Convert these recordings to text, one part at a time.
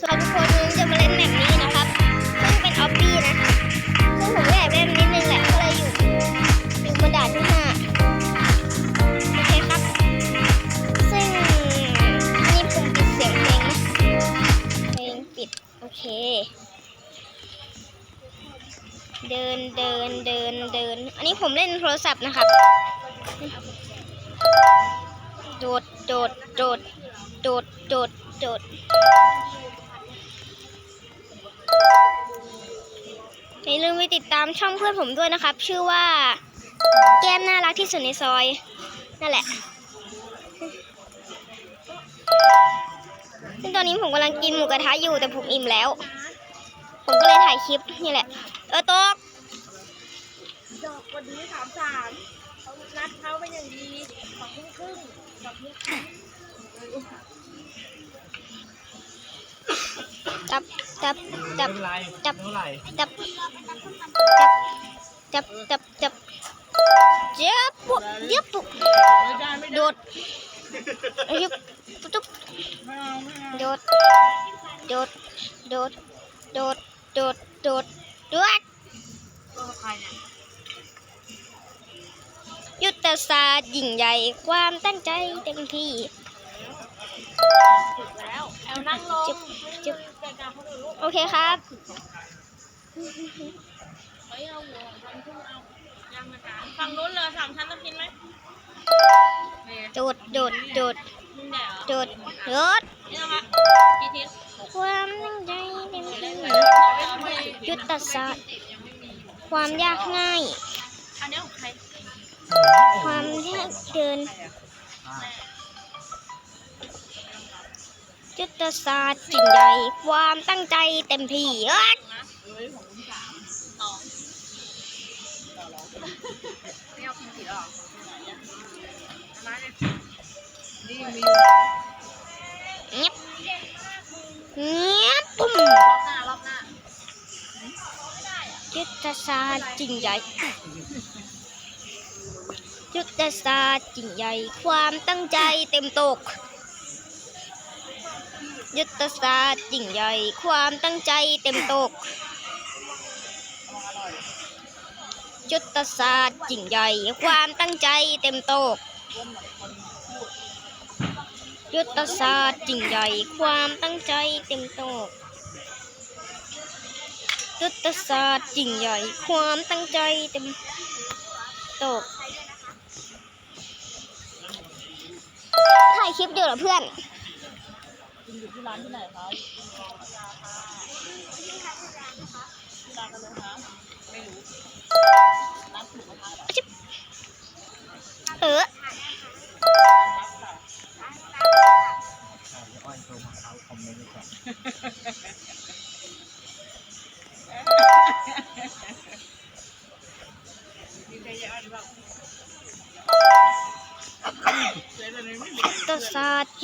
สวัสดีทุกคนจะมาเล่นแมปนี้นะครับซึ่งเป็นออบบี้นะซึ่งผมก็อยากเล่นนิดนึงแหละก็เลยอยู่อยู่บนดานที่ห้าโอเคครับ ซึ่งนี่ผมปิดเสียงเพลงนะเพลงปิดโอเค เดินเดินเดินเดิน อันนี้ผมเล่นโทรศัพท์นะครับโดดโดดโดดโดดโดดโดด อย่าลืมไปติดตามช่องเพื่อนผมด้วยนะครับ ชื่อว่าแก้มน่ารักที่สุดในซอย นั่นแหละซึ่งตอนนี้ผมกำลังกินหมูกระทะอยู่แต่ผมอิ่มแล้ว ผมก็เลยถ่ายคลิปนี่แหละ เออโต๊กดอกวันนี้สามสามเขานัดเขาเป็นอย่างดีสองทุ่มครึ่งสองทุ่มครึ่ง จับจับจับไม่เป็นไรจับไม่เป็นไรจับจับจับจับจับจับปุ๊บยับปุ๊บไม่ได้ไม่โดได้ดยุบตุ๊บไม่เอาไม่เอาโดดโดดโดดโดดโดดโดดโดดตัวใครเนี่ยยุทธศาสตร์ยิ่งใหญ่ความตั้งใจเต็มที่ ถึงแล้วแอลนั่งลงจึ๊บจึ๊บโอเคครับเฮ้ยเอาหัวพันทุ่งเอายางมาจานฝั่งนู้นเลยสามชั้นต้องกินไหมเนี่ยโดดโดดโดดมึงแดดโดดโดดนี่นะความตั้งใจเต็มที่ยุทธศาสตร์ความยากง่าย ความยากเดิน ยุทธศาสตร์จริงใหญ่ความตั้งใจเต็มที่เอ้ยไม่เอาพิมพ์ผิดหรอมาเนี่ยนี่มีเงียบเงียบปุ่มยุทธศาสตร์จริงใหญ่ยุทธศาสตร์จริงใหญ่ ความตั้งใจเต็มตก ยุทธศาสตร์จริงใหญ่ความตั้งใจเต็มตกยุทธศาสตร์จริงใหญ่ความตั้งใจเต็มตก ยุทธศาสตร์จริงใหญ่ความตั้งใจเต็มตก ยุทธศาสตร์จริงใหญ่ความตั้งใจเต็มตก ถ่ายคลิปเดียวเหรอเพื่อน ร้านที่ไหนคะที่ร้านกันเลยคะไม่รู้ร้านถูกกระทะเหรอเอออ้อยโทรมาเขาคอมเมนต์ไว้ก่อน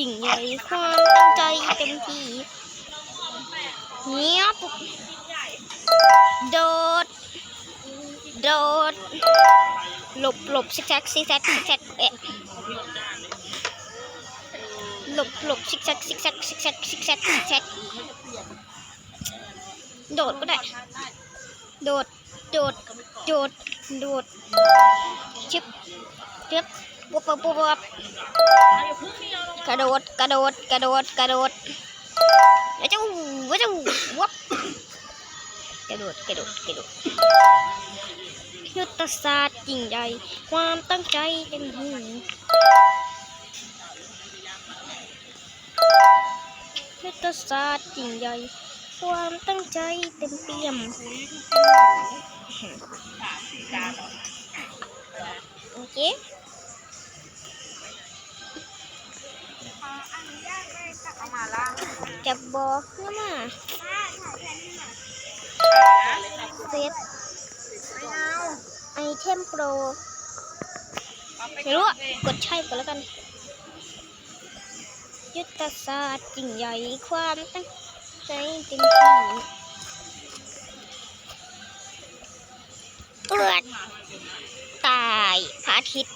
จริงใหญ่ความตั้งใจเต็มที่เงี้ยปุ๊บโดด โดด หลบหลบซิกแซกซิกแซกซิกแซกเอ๊ะหลบหลบซิกแซกซิกแซกซิกแซกซิกแซกซิกแซกโดดก็ได้ โดด โดด โดด โดดชิบชิบ ปุ๊บปุ๊บปุ๊บปุ๊บกระโดดกระโดดกระโดดกระโดดแล้วเจ้าว่าเจ้าวับกระโดดกระโดดกระโดดยุทธศาสตร์ยิ่งใหญ่ความตั้งใจเต็มที่ยุทธศาสตร์ยิ่งใหญ่ความตั้งใจเต็มเปี่ยมโอเค เอามาล่างจับบอกนะมาเซตไม่เอาไอเทมโปรไม่รู้อะกดใช่ก่อนแล้วกัน ยุทธศาสตร์จริงใหญ่ความตั้งใจเต็มที่เอือดตายพระอาทิตย์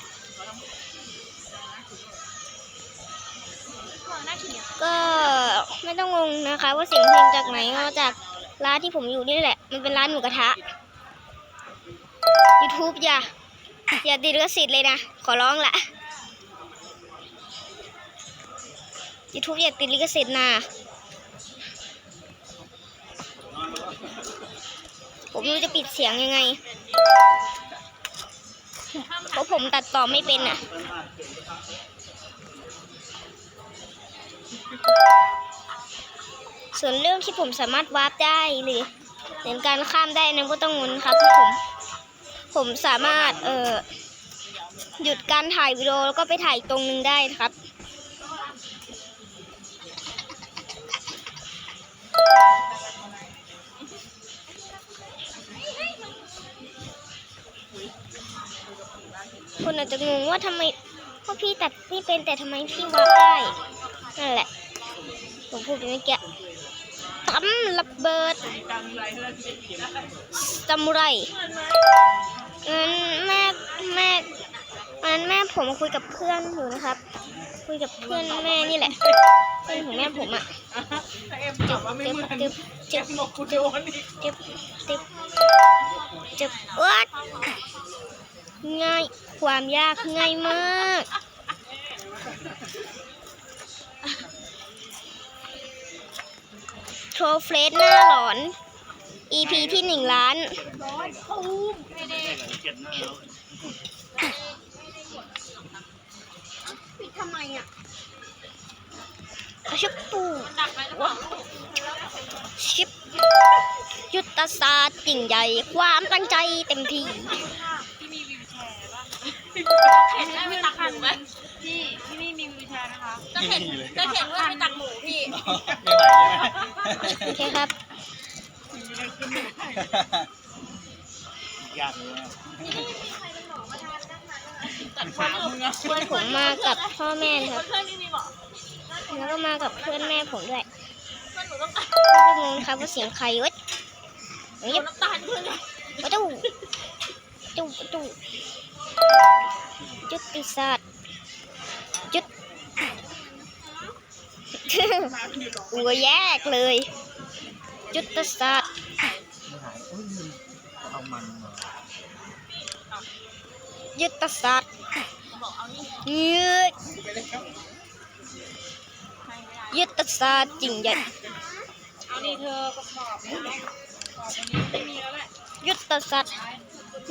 ก็ไม่ต้องงงนะคะ ว่าเสียงเพลงจากไหนมาจากร้านที่ผมอยู่นี่แหละ มันเป็นร้านหมูกระทะ YouTube อย่า อย่าติดลิขสิทธิ์เลยนะ ขอร้องละ YouTube อย่าติดลิขสิทธิ์นะผมไม่รู้จะปิดเสียงยังไง เพราะผมตัดต่อไม่เป็นอะ ส่วนเรื่องที่ผมสามารถวาร์ปได้หรือเหมือนการข้ามได้นั้นก็ต้องงนครับผมผมสามารถเอ่อหยุดการถ่ายวิดีโอแล้วก็ไปถ่ายตรงนึงได้ครับ คนอาจจะงงว่าทำไมว่าพี่ตัดไม่เป็นแต่ทำไมพี่วาร์ปได้นั่นแหละ ผมพูดไปเมื่อกี้ทำระเบิดตังไรเพื่อนที่เก็บได้ซามูไรงั้นแม่แม่งั้นแม่ผมคุยกับเพื่อนอยู่นะครับ คุยกับเพื่อนแม่นี่แหละเพื่อนของแม่ผมอะแต่เอ็มตอบว่าไม่เหมือนจึ๊บจึ๊บเอ็มบอกกูโดนอีกจึ๊บจึ๊บจึ๊บวัดง่ายความยากง่ายมาก โทรเฟรสหน้าหลอน EP ที่หนึ่งล้าน ปิดทำไมอะชิปปูชิปยุทธศาสตร์จริงใหญ่ ความตั้งใจเต็มที่เห็นได้ไม่ตักหมูไหม เห็นจะเห็นว่ามีตักหมูพี่ไม่ไหวใช่ไหมโอเคครับยากเลยนะตัดความหมูมึงอะเพื่อนผมมากับพ่อแม่ครับ เพื่อนนี่มีบอกแล้วก็มากับเพื่อนแม่ผมด้วยเพื่อนหนูต้องการก็จะงงครับว่าเสียงใครวะเงียบน้ำตาลเพื่อนเลยประตูประตูประตูจุดติศาสตร์ อัวแยกเลย จุดศาสตร์ยุทธศาสตร์ยืดยุทธศาสตร์จริงใหญ่เอานี่เธอกระสอบนะกระสอบวันนี้ไม่มีแล้วแหละยุทธศาสตร์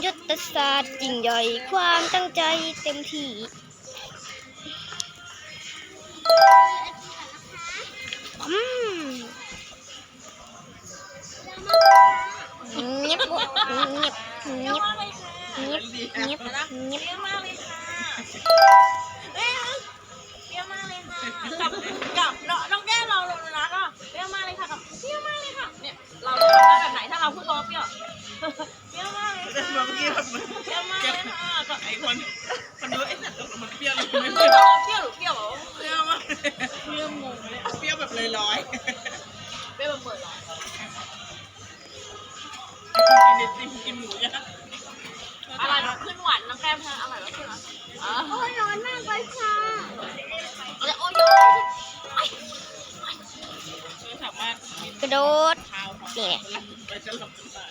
ยุทธศาสตร์จริงใหญ่ ความตั้งใจเต็มที่ เงียบเงียบเงียบเงียบเงียบเงียบเงียบมากเลยค่ะเอ้ยเยอะมากเลยค่ะกับกับน้องแก้มเราลงนะก็เยอะมากเลยค่ะกับเยอะมากเลยค่ะเนี่ยเราทำหน้แบบไหนถ้าเราพูดล้อเปี้ยวเยอะมากเลยค่ะเปี้ยอะมากเลยค่ะก็ไอ้คนคนดูไอ้สัตว์มันเปรี้ยเลยไม่เปี้ยวเปรี้ยวหรือเปี้ยว อยเปรี้ยวแบบเปิดเหรอๆกินไอติมกินหมูย่างอะไรแบบขึ้นหวานน้ำแก้มเธออร่อยแล้วใช่ไหมอ๋อโอ้ยร้อนมากเลยค่ะแล้วโอ้ยคือสามารถกินกระโดดข้าวของนี่ไปจะหลับจะตาย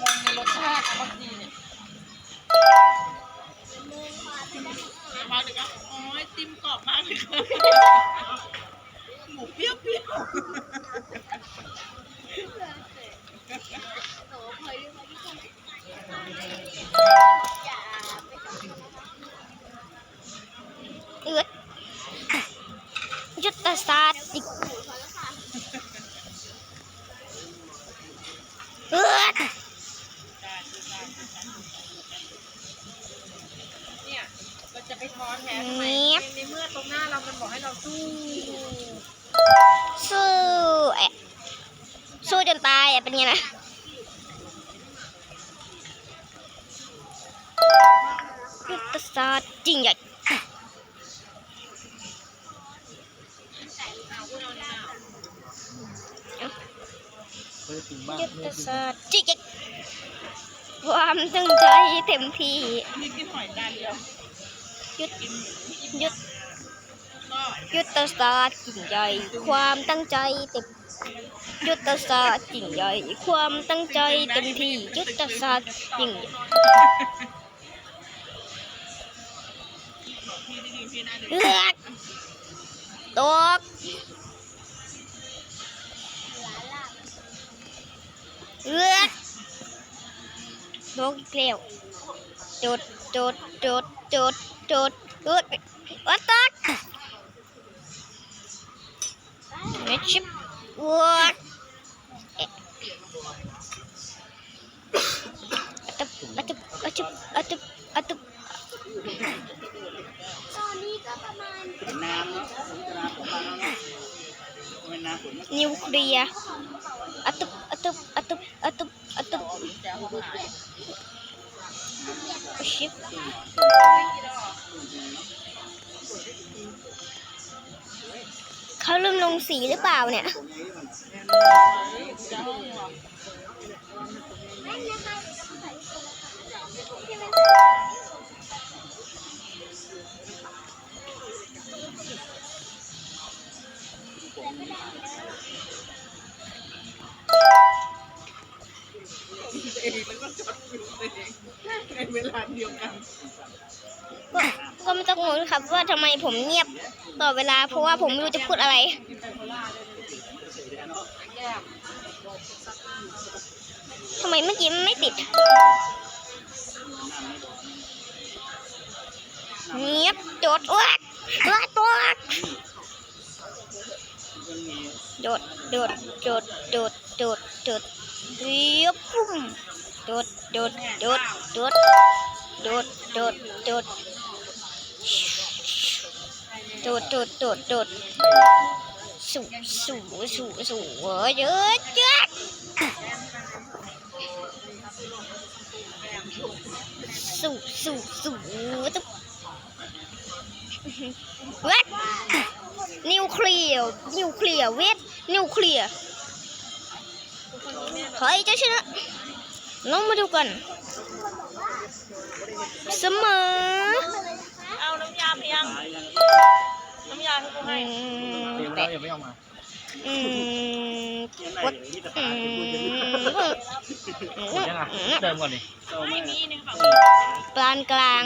งงในรสชาติบางทีเนี่ยมาถึงก็อ๋อไอติมกรอบมากเลย ค่ะ ยุทธศาสตร์จริงใหญ่ความตั้งใจเต็มที่มีกินหอยจานเดียวยุดยุดก็ยุทธศาสตร์ยิ่งใหญ่ความตั้งใจเต็มยุทธศาสตร์ยิ่งใหญ่ความตั้งใจเต็มที่ยุทธศาสตร์ยิ่งเลือกตก เลือกตกอีกแล้วจดจดจดจดจดจดวัดตักเมชิบวัดเอ๊ะอะตุบอะตุบอะตุบอะตุบตอนนี้ก็ประมาณเป็นน้ำเนิวเคลียร์อะตุบอะตุบอะตุบอะตุบอะตุบชิบเขาลืมลงสีหรือเปล่าเนี่ย เองแล้วก็จดอยู่ตัวเองในเวลาเดียวกันก็ก็ไม่ต้องงงครับว่าทำไมผมเงียบต่อเวลา เพราะว่าผมไม่รู้จะพูดอะไรทำไมเมื่อกี้มันไม่ติด เงียบโดดอ้วกอ้วก โดด โดด โดด โดด โดด โดดเรียบปุ้มโดด โดด โดด โดด โดด โดด โดด โดด โดด โดด โดด สู่สู่สู่สู่เยอะเยอะสู่สู่สู่ตุ๊บเวท นิวเคลียร์นิวเคลียร์เวทนิวเคลียร์ใครจะชนะลองมาดูกัน เสมอ เอาน้ำยาไปยัง น้ำยาที่กูอืให้มเดี๋ยวแปะเรายังไม่เอามา อืมวัดนี่จะอืตายมยังไงเดิมก่อนดิไม่มีในกระเป๋าปานกลาง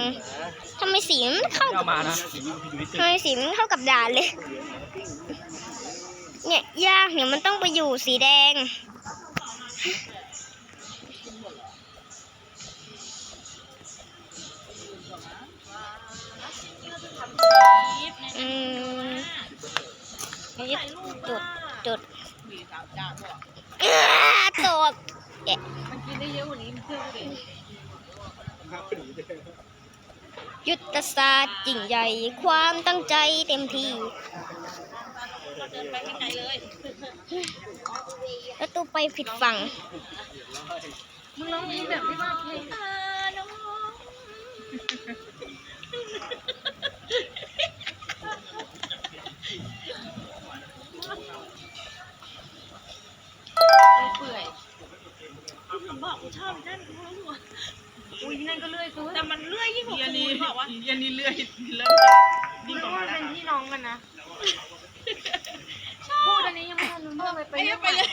ทำไมสีมันเข้าเอากับมานะถึงอยู่ที่ทำไมสีมันเข้ากับด่านเลย เนี่ยยากเนี่ยมันต้องไปอยู่สีแดงยิบในอืม ถ่ายรูปจุดจุดมีสามจานด้วยอ้าตกแกะมันกินได้เยอะกว่านี้มันเชื่อเลยยุทธศาสตร์ยิ่งใหญ่ความตั้งใจเต็มที่เราเดินไปไกลเลยแล้วตัวไปผิดฝั่งมึงร้องเพลงแบบที่ว่าเพลง กกูชอบนั่นกูรู้ว่าอุ้ยนั่นก็เลื่อยกูแต่มันเลื่อยยิ่งกว่ายันกูนี้บอกว่ายันนี้เลื่อยเริ่มยิ่งกว่าแล้วเป็นพี่น้องกันนะพูดอันนี้ยังไม่ทันรู้เรื่องเลยไปไอ้เรื่อยไปเลย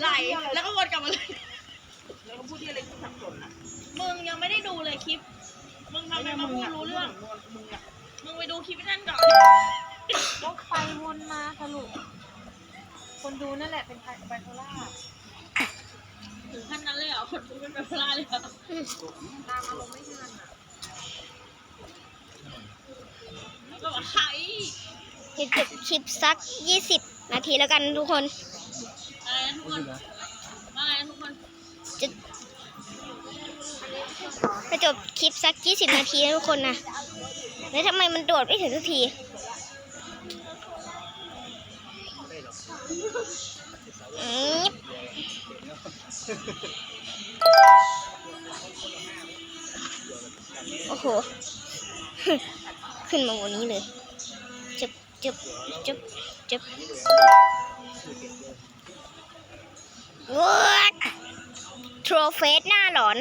ไหลแล้วก็วนกลับมาเลยแล้วก็พูดที่อะไรกูสับสนอะมึงยังไม่ได้ดูเลยคลิป มึงทำไมมาพูดรู้เรื่อง มึงอะมึงไปดูคลิปนั่นก่อนวกไปวนมาสรุปคนดูนั่นแหละเป็นไบโพล่า ถึงขั้นนั้นเลยเหรอคนดูเป็นแบบพลาเลยเหรอตามอารมณ์ไม่ทันอะก็บอกใครจะจบคลิปสัก20นาทีแล้วกันทุกคน อะไรนะทุกคนว่าไงนะทุกคนจะจะจบคลิปสัก20นาทีนะทุกคนนะแล้วทำไมมันโดดไม่ถึงสักที อืม โอ้โห ขึ้นมาวันนี้เลยจับจับจับจับว้าโทรเฟสหน้าหลอน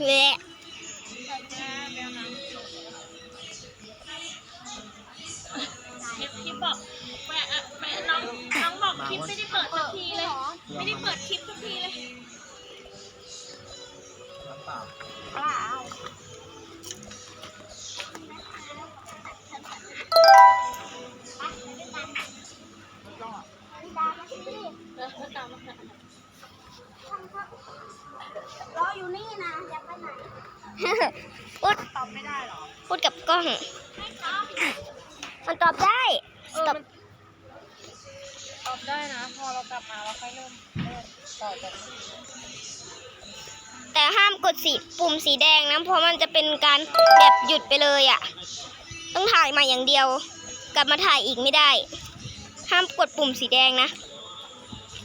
เรออยู่นี่นะอย่าไปไหนพูดตอบไม่ได้หรอ พูดกับกล้อง มันตอบได้เออตอบมันตอบได้นะ พอเรากลับมาเราค่อยเริ่มเริ่มต่อจากแต่ห้ามกดสีปุ่มสีแดงนะเพราะมันจะเป็นการแบบหยุดไปเลยอะ่ะ ต้องถ่ายใหม่อย่างเดียว กลับมาถ่ายอีกไม่ได้ ห้ามกดปุ่มสีแดงนะ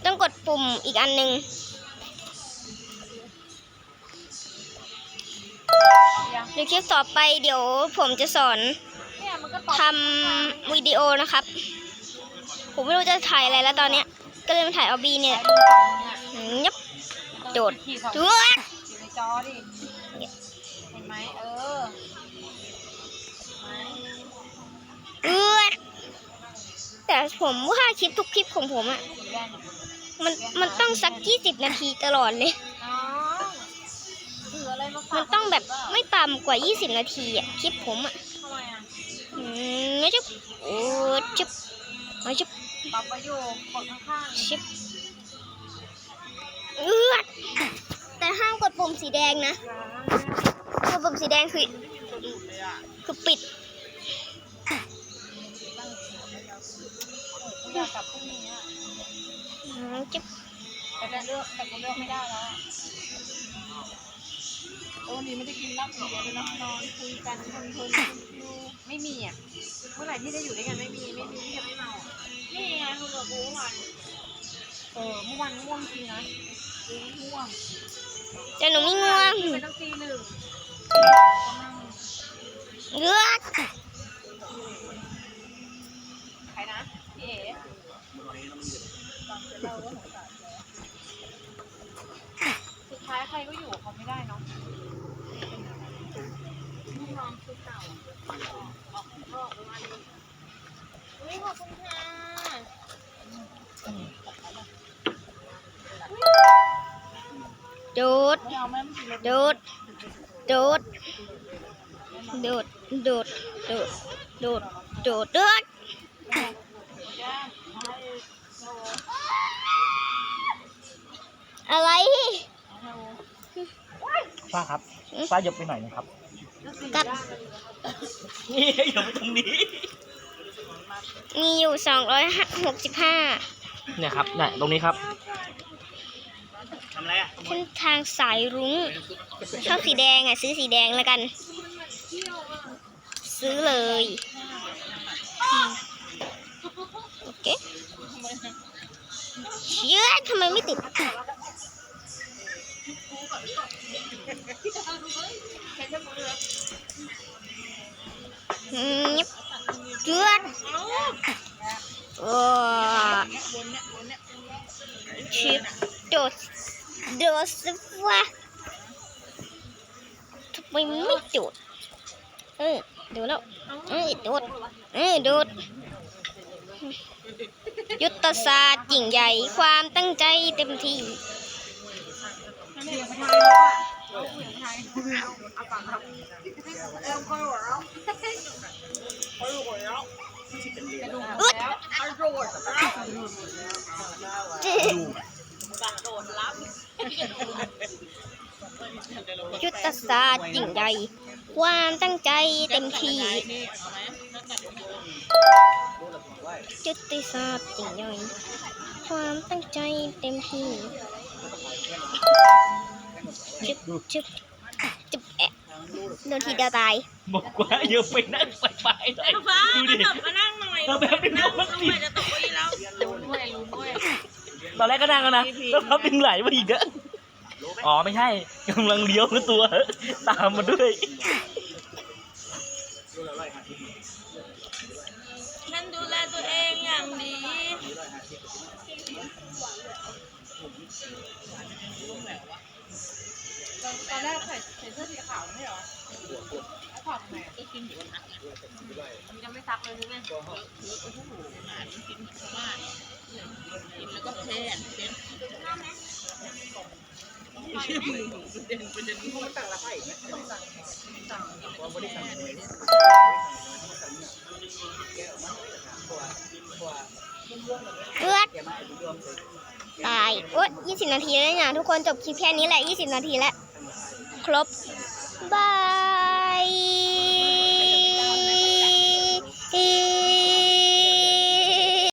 ต้องกดปุ่มอีกอันหนึ่ง ยังเดี๋ยวคลิปต่อไปเดี๋ยวผมจะสอนทำวิดีโอนะครับ ผมไม่รู้จะถ่ายอะไรแล้วตอนเนี้ย ก็เลยมาถ่ายเอาบีเนี่ยยับโดดขี่สอยู่ในจอดิเห็นไหมเออเออแต่ผมว่าคลิปทุกคลิปของผมอะแว่นมันมันต้องสักยี่สิบนาทีตลอดเลย มันต้องแบบไม่ต่ำกว่า 20 นาทีอะคลิปผมอะทำไมอะอืมจุ๊บโอ้จุ๊บโอ้จุ๊บปรับประโยคกดข้างจุ๊บเอือแต่ห้ามกดปุ่มสีแดงนะกดปุ่มสีแดงคือคือปิดอยากกลับพรุ่งนี้อะจุ๊บแต่กูเลือกแต่กูเลือกไม่ได้แล้ว โอ้วันนี้ไม่ได้กินเหล้าเบียร์เลยนะนอนคุยกันเพลินๆไม่มีอะ เมื่อไหร่ที่ได้อยู่ด้วยกันไม่มีไม่มีที่จะไม่เมาอะนี่ไงคุณกับกูวันเออเมื่อวานง่วงจริงนะง่วงแต่หนูไม่ง่วงไปตั้งตีหนึ่งเอื้อใครนะพี่เอ๋ตอนเสุดท้ายใครก็อยู่กับเขาไม่ได้เนาะ ขอบคุณค่ะโดดไม่เอาแม่ไม่กินเลยโดดโดดโดดโดดโดดโดดโดดโดดย่างให้โลอะไรให้โลป้าครับป้าหยบไปหน่อยนะครับ กับนี่หยบไปตรงนี้ มีอยู่สองร้อยหกสิบห้าเนี่ยครับเนี่ยตรงนี้ครับทำอะไรอะเส้นทางสายรุ้ง ชอบสีแดงอะ ซื้อสีแดงแล้วกัน ซื้อเลยอืมโอเคเชื่อทำไมไม่ติดอืม เกือบโอ้ชิปโดดโดสิวะทำไมไม่โดดเออโดดแล้วเออโดดเออโดดยุทธศาสตร์ยิ่งใหญ่ความตั้งใจเต็มที่ อึดยุทธศาสตร์ยิ่งใหญ่ ความตั้งใจเต็มที่ยุทธศาสตร์ยิ่งใหญ่ ความตั้งใจเต็มที่ จุบจุบจุบแอะโดนทีเดียวตายบอกว่าอย่าไปนั่งไปไปหน่อยฟ้าดูกดิระโดดมานั่งหน่อยเราแบบนี้นั่งมันทำติดไมจะตกเก้าอี้แล้วรู้ด้วยรู้ด้วยตอนแรกก็นั่งแล้วนะแล้วพับดึงไหลมาอีกอะอ๋อไม่ใช่กำลังเลี้ยวตัว ตามมาด้วย อนแรกใส่ใส่เสื้อสีขาวไม่เหรอแล้วถอดทำไมอะก็กินหมูกระมันยังไม่ซักเลยใช่ไหมเออเออโอ้โหอาหารกินชาวบ้านกินแล้วก็แพร่เป็นชื่อมือประเด็นประเด็นมันต่างละไผ่เลือดตายโอ๊ยยี่สิบนาทีแล้วเนี่ยทุกคนจบคลิปแค่นี้แหละยี่สิบนาทีแล้ว ครบบาย